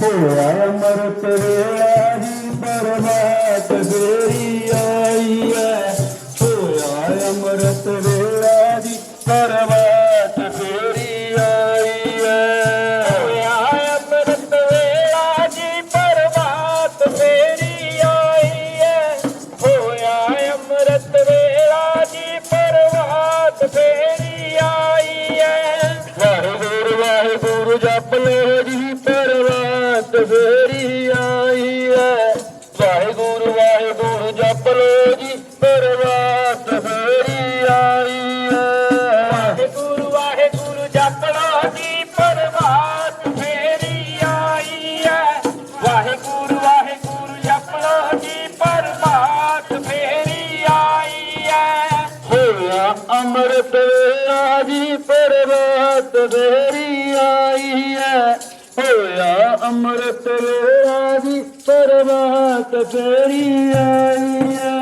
ਹੋਇਆ ਅਮਰਤ ਹੋਇਆ ਅੰਮ੍ਰਿਤ ਵੇਲਾ ਜੀ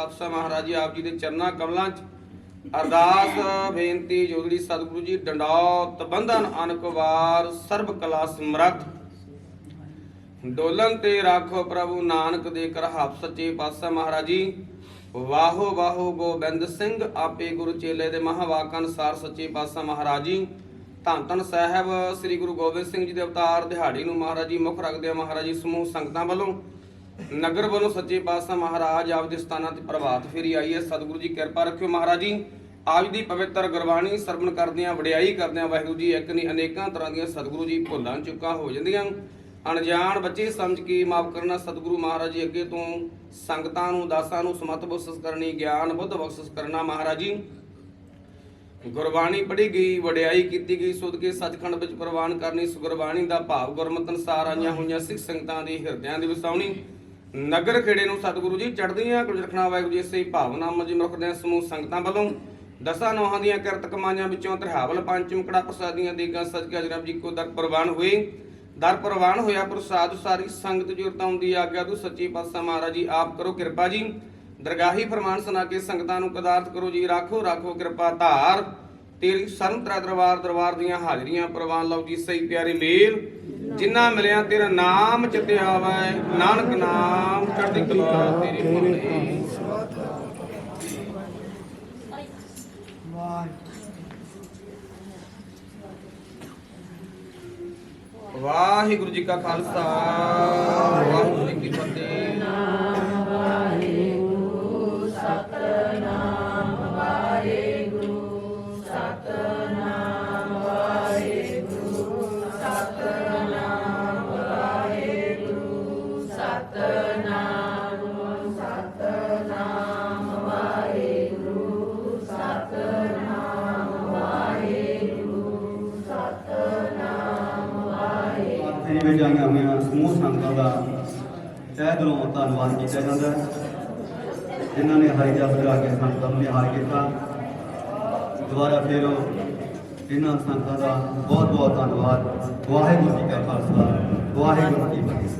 ਪਾਤਸ਼ਾਹ ਮਹਾਰਾਜ ਜੀ, ਆਪ ਜੀ ਦੇ ਚਰਨਾਂ ਕਮਲਾਂ 'ਚ। ਅਰਦਾਸ, ਬੇਨਤੀ ਜੋਗੜੀ ਸਤਿਗੁਰੂ ਜੀ, ਡੰਡੌਤ, ਬੰਧਨ ਅਨਕ ਸਰਬ ਕਲਾ ਸਮਰੱਥ ਡੋਲਨ ਤੇ ਰਾਖੋ ਪ੍ਰਭੂ ਨਾਨਕ ਦੇ ਕਰ ਹੱਥ ਸੱਚੇ ਪਾਤਸ਼ਾਹ ਮਹਾਰਾਜ ਜੀ। ਵਾਹੋ ਵਾਹੋ ਗੋਬਿੰਦ ਸਿੰਘ, ਆਪੇ ਗੁਰੂ ਚੇਲੇ ਦੇ ਮਹਾਵਾਕ ਅਨੁਸਾਰ ਸੱਚੇ ਪਾਤਸ਼ਾਹ ਮਹਾਰਾਜ ਜੀ। ਧੰਨ ਧੰਨ ਸਾਹਿਬ, ਸ੍ਰੀ ਗੁਰੂ ਗੋਬਿੰਦ ਸਿੰਘ ਜੀ ਦੇ ਅਵਤਾਰ ਦਿਹਾੜੀ ਨੂੰ ਮਹਾਰਾਜ ਜੀ ਮੁੱਖ ਰੱਖਦੇ ਮਹਾਰਾਜ ਜੀ ਸਮੂਹ ਸੰਗਤਾਂ ਵੱਲੋਂ ਨਗਰ ਵੱਲੋਂ ਸੱਚੇ ਪਾਤਸ਼ਾਹ ਮਹਾਰਾਜ ਆਪ ਦੇ ਸਥਾਨਾਂ ਤੇ ਪ੍ਰਭਾਤ ਫੇਰੀ ਆਈ ਹੈ। ਸਤਿਗੁਰੂ ਜੀ ਕਿਰਪਾ ਰੱਖਿਓ ਮਹਾਰਾਜ ਜੀ। ਆਪ ਦੀ ਪਵਿੱਤਰ ਗੁਰਬਾਣੀ ਸਰਵਣ ਕਰਦਿਆਂ, ਵਡਿਆਈ ਕਰਦਿਆਂ, ਵਾਹਿਗੁਰੂ ਜੀ, ਇੱਕ ਨਹੀਂ ਅਨੇਕਾਂ ਤਰ੍ਹਾਂ ਦੀਆਂ ਸਤਿਗੁਰੂ ਜੀ ਭੁੱਲਾਂ ਚੁੱਕਾ ਹੋ ਜਾਂਦੀਆਂ। ਅਣਜਾਣ ਬੱਚੇ ਸਮਝ ਕੇ ਮਾਫ ਕਰਨਾ ਸਤਿਗੁਰੂ ਮਹਾਰਾਜ ਜੀ ਅੱਗੇ ਤੋਂ ਸੰਗਤਾਂ ਨੂੰ, ਦਾਸਾਂ ਨੂੰ ਸਮਤ ਬਖਸ਼ਿਸ਼ ਕਰਨੀ, ਗਿਆਨ ਬੁੱਧ ਬਖਸ਼ਿਸ਼ ਕਰਨਾ ਮਹਾਰਾਜ ਜੀ। ਗੁਰਬਾਣੀ ਪੜ੍ਹੀ ਗਈ, ਵਡਿਆਈ ਕੀਤੀ ਗਈ, ਸੁਧ ਕੇ ਸੱਚਖੰਡ ਵਿੱਚ ਪ੍ਰਵਾਨ ਕਰਨੀ ਇਸ ਗੁਰਬਾਣੀ ਦਾ ਭਾਵ ਗੁਰਮਤਿ ਅਨਸਾਰ ਆਈਆਂ ਹੋਈਆਂ ਸਿੱਖ ਸੰਗਤਾਂ ਦੇ ਹਿਰਦਿਆਂ ਦੇ ਵਸਾਉਣੀ। ਨਗਰ ਖੇੜੇ ਨੂੰ ਸਤਿਗੁਰੂ ਜੀ ਚੜ੍ਹਦੀਆਂ ਕੁਝ ਰੱਖਣਾ, ਵਾਹਿਗੁਰੂ ਜੀ, ਇਸੇ ਭਾਵਨਾ ਮਜੀ ਮਰਖਦੇ ਸਮੂਹ ਸੰਗਤਾਂ ਵੱਲੋਂ ਦਸਾਂ ਨੋਹਾਂ ਦੀਆਂ ਕਿਰਤ ਕਮਾਈਆਂ ਵਿੱਚੋਂ ਤ੍ਰਿਹਾਵਲ, ਪੰਚਮ ਕੜਾ ਪ੍ਰਸਾਦੀਆਂ ਦੇਗਾ ਸਦਕਾ ਜਨਾਬ ਜੀ ਕੋ ਦਰ ਪ੍ਰਵਾਨ ਹੋਏ। ਦਰ ਪ੍ਰਵਾਨ ਹੋਇਆ, ਪ੍ਰਸਾਦ ਸਾਰੀ ਸੰਗਤ ਜੁਰਤਾਂ ਦੀ ਆਗਿਆ ਤੂੰ ਸੱਚੀ ਪਾਤਸ਼ਾਹ ਮਹਾਰਾਜ ਜੀ, ਆਪ ਕਰੋ ਕਿਰਪਾ ਜੀ। ਦਰਗਾਹੀ ਫਰਮਾਨ ਸੁਣਾ ਕੇ ਸੰਗਤਾਂ ਨੂੰ ਕਦਾਰਤ ਕਰੋ ਜੀ, ਰਾਖੋ ਰਾਖੋ ਕਿਰਪਾ ਧਾਰ। ਤੇਰੀ ਸਰਨ ਤਰਾ ਦਰਬਾਰ ਦਰਬਾਰ ਦੀਆਂ ਹਾਜ਼ਰੀਆਂ ਪ੍ਰਵਾਨ ਲਓ ਜੀ, ਸਹੀ ਪਿਆਰੇ ਮੇਲ। ਜਿੰਨਾ ਮਿਲਿਆ ਤੇਰਾ ਨਾਮ ਚਿਤੇ ਆਵੈ ਨਾਨਕ ਨਾਮ ਚੜ੍ਹਦੀ ਕਲਾ ਤੇਰੇ ਭਾਣੇ ਵਾਹਿਗੁਰੂ ਜੀ ਕਾ ਖਾਲਸਾ, ਵਾਹਿਗੁਰੂ ਜੀ ਕੀ ਫਤਿਹ। ਪਾਸੇ ਦੇ ਵਿੱਚ ਸਮੂਹ ਸੰਗਤਾਂ ਦਾ ਤਹਿ ਦਿਲੋਂ ਧੰਨਵਾਦ ਕੀਤਾ ਜਾਂਦਾ ਹੈ। ਜਿਨ੍ਹਾਂ ਨੇ ਹਰੀ ਜਸ ਕਰਾ ਕੇ ਸੰਗਤਾਂ ਨੂੰ ਨਿਹਾਲ ਕੀਤਾ। ਦੁਬਾਰਾ ਫਿਰ ਇਹਨਾਂ ਸੰਗਤਾਂ ਦਾ ਬਹੁਤ ਬਹੁਤ ਧੰਨਵਾਦ। ਵਾਹਿਗੁਰੂ ਜੀ ਕਾ ਖਾਲਸਾ, ਵਾਹਿਗੁਰੂ ਜੀ ਕੀ ਫਤਿਹ।